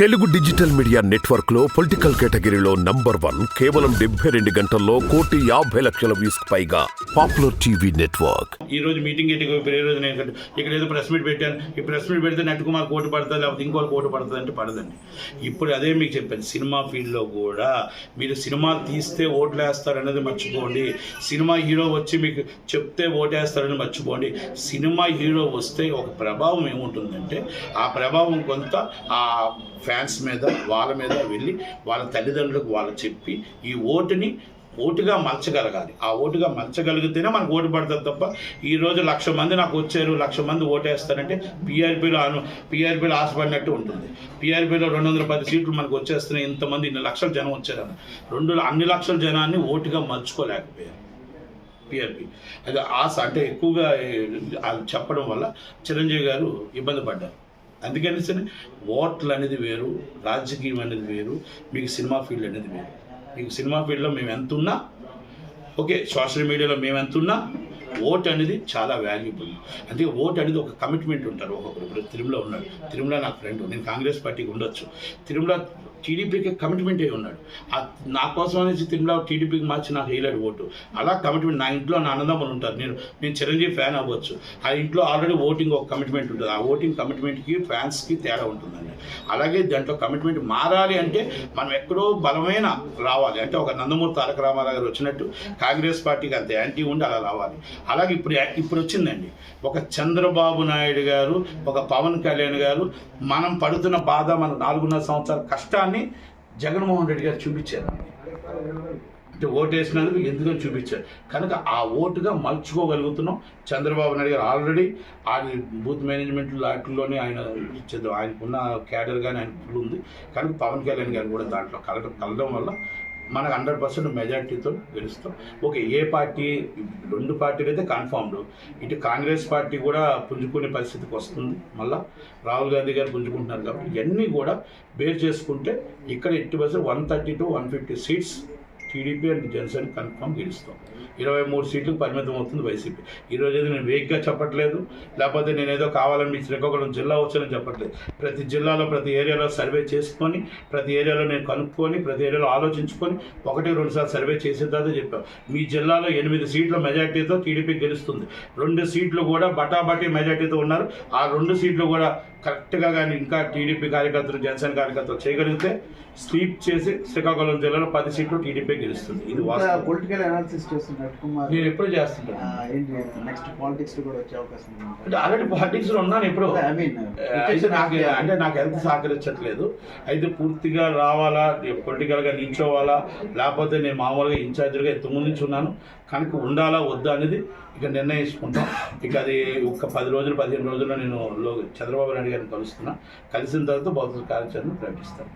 Telugu digital media నెట్వర్క్లో political కేటగిరీలో number one కేవలం డెబ్బై రెండు గంటల్లో కోటి యాభై లక్షల వ్యూస్ పైగా పాపులర్ టీవీ నెట్వర్క్. ఈ రోజు మీటింగ్ ఏంటి? రోజు నేను ఇక్కడ ఏదో ప్రెస్ మీట్ పెట్టాను. ఈ ప్రెస్ మీట్ పెడితే నెట్ కుమార్ కోటు పడుతుంది లేకపోతే ఇంకో కోటు పడుతుంది అంటే పడదండి. ఇప్పుడు అదే మీకు చెప్పాను సినిమా ఫీల్డ్లో కూడా మీరు సినిమా తీస్తే ఓట్లు వేస్తారనేది మర్చిపోండి. సినిమా హీరో వచ్చి మీకు చెప్తే ఓటేస్తారని మర్చిపోండి. సినిమా హీరో వస్తే ఒక ప్రభావం ఏముంటుందంటే ఆ ప్రభావం కొంత ఆ ఫ్యాన్స్ మీద వాళ్ళ మీద వెళ్ళి వాళ్ళ తల్లిదండ్రులకు వాళ్ళు చెప్పి ఈ ఓటుని ఓటుగా మలచగలగాలి. ఆ ఓటుగా మలచగలిగితేనే మనకు ఓటు పడుతుంది తప్ప ఈ రోజు లక్ష మంది నాకు వచ్చారు లక్ష మంది ఓటేస్తారంటే పీఆర్పీలో అను పీఆర్పీలో ఆశపడినట్టు ఉంటుంది. పీఆర్పీలో రెండు వందల పది సీట్లు మనకు వచ్చేస్తున్నాయి ఇంతమంది ఇన్ని లక్షల జనం వచ్చారన్న రెండు అన్ని లక్షల జనాన్ని ఓటుగా మలుచుకోలేకపోయారు పిఆర్పి అది ఆశ అంటే ఎక్కువగా చెప్పడం వల్ల చిరంజీవి గారు ఇబ్బంది పడ్డారు. అందుకని సరే ఓట్లు అనేది వేరు రాజకీయం అనేది వేరు మీకు సినిమా ఫీల్డ్ అనేది వేరు. మీకు సినిమా ఫీల్డ్లో మేము ఎంత ఉన్నా ఓకే సోషల్ మీడియాలో మేము ఎంత ఉన్నా ఓట్ అనేది చాలా వాల్యుబుల్ అంటే ఓట్ అనేది ఒక కమిట్మెంట్ ఉంటారు. ఒక్కొక్కరు. ఇప్పుడు తిరుమల ఉన్నాడు. తిరుమల నా ఫ్రెండ్ నేను కాంగ్రెస్ పార్టీకి ఉండొచ్చు. తిరుమల టీడీపీకి కమిట్మెంట్ అయి ఉన్నాడు. నా కోసం అనేసి తిరుమల టీడీపీకి మార్చి నాకు వేయలేడు ఓటు. అలా కమిట్మెంట్ నా ఇంట్లో నా అన్నదమ్ములు ఉంటారు. నేను నేను చిరంజీవి ఫ్యాన్ అవ్వచ్చు. ఆ ఇంట్లో ఆల్రెడీ ఓటింగ్ ఒక కమిట్మెంట్ ఉంటుంది. ఆ ఓటింగ్ కమిట్మెంట్కి ఫ్యాన్స్కి తేడా ఉంటుందండి. అలాగే దాంట్లో కమిట్మెంట్ మారాలి అంటే మనం ఎక్కడో బలమైన రావాలి. అంటే ఒక నందమూరి తారక రామారావు గారు వచ్చినట్టు కాంగ్రెస్ పార్టీకి అంత యాంటీ ఉండి అలా రావాలి. అలాగే ఇప్పుడు ఇప్పుడు వచ్చిందండి. ఒక చంద్రబాబు నాయుడు గారు ఒక పవన్ కళ్యాణ్ గారు మనం పడుతున్న బాధ మన నాలుగున్నర సంవత్సరాల కష్టాన్ని జగన్మోహన్ రెడ్డి గారు చూపించారు. అంటే ఓటు వేసినందుకు ఎందుకని చూపించారు. కనుక ఆ ఓటుగా మలుచుకోగలుగుతున్నాం. చంద్రబాబు నాయుడు గారు ఆల్రెడీ ఆయన బూత్ మేనేజ్మెంట్ లాట్లోనే ఆయన ఇచ్చేది ఆయనకున్న క్యాడర్ కానీ ఆయన ఉంది. కనుక పవన్ కళ్యాణ్ గారు కూడా దాంట్లో కలగడం కలడం వల్ల మనకు హండ్రెడ్ పర్సెంట్ మెజార్టీతో గెలుస్తాం. ఓకే ఏ పార్టీ రెండు పార్టీలు అయితే కన్ఫామ్డ్. ఇటు కాంగ్రెస్ పార్టీ కూడా పుంజుకునే పరిస్థితికి వస్తుంది. మళ్ళా రాహుల్ గాంధీ గారు పుంజుకుంటున్నారు కాబట్టి ఇవన్నీ కూడా బేర్ చేసుకుంటే ఇక్కడ eighty percent one thirty to one fifty seats TDP and Janasena confirm గెలుస్తాం. ఇరవై మూడు సీట్లు పరిమితం అవుతుంది వైసీపీ. ఈరోజు ఏదో నేను వేగ్గా చెప్పట్లేదు. లేకపోతే నేను ఏదో కావాలని మీ శ్రీకాకుళం జిల్లా వచ్చానని చెప్పట్లేదు. ప్రతి జిల్లాలో ప్రతి ఏరియాలో సర్వే చేసుకొని ప్రతి ఏరియాలో నేను కనుక్కొని ప్రతి ఏరియాలో ఆలోచించుకొని ఒకటి రెండుసార్లు సర్వే చేసిన తర్వాత చెప్పాం. మీ జిల్లాలో ఎనిమిది సీట్ల మెజార్టీతో టీడీపీ గెలుస్తుంది. రెండు సీట్లు కూడా బటాబటీ మెజార్టీతో ఉన్నారు. ఆ రెండు సీట్లు కూడా కరెక్ట్గా కానీ ఇంకా టీడీపీ కార్యకర్తలు జనసేన కార్యకర్తలు చేయగలిగితే స్వీప్ చేసి శ్రీకాకుళం జిల్లాలో పది సీట్లు టీడీపీ గెలుస్తుంది. ఇది వాస్తవం. పొలిటికల్ అనాలిసిస్ చేస్తున్నట్టు కుమార్ నేను ఎప్పుడు ఏంటి నెక్స్ట్ పాలిటిక్స్ కూడా వచ్చే అవకాశం అంటే ఆల్రెడీ పాలిటిక్స్లో ఉన్నాను ఇప్పుడు. ఐ మీన్ నాకు అంటే నాకు హెల్త్ సహకరించట్లేదు. అయితే పూర్తిగా రావాలా? పొలిటికల్గా నిల్చోవాలా? లేకపోతే నేను మామూలుగా ఇన్ఛార్జ్గా ఎంతమంది నుంచి ఉన్నాను. కనుక ఉండాలా వద్దా అనేది ఇక నిర్ణయించుకుంటాం. ఇక అది ఒక పది రోజులు పదిహేను రోజుల్లో నేను చంద్రబాబు నాయుడు గారిని కలుస్తున్నా. కలిసిన తర్వాత భౌతిక కార్యాచరణ ప్రకటిస్తాను.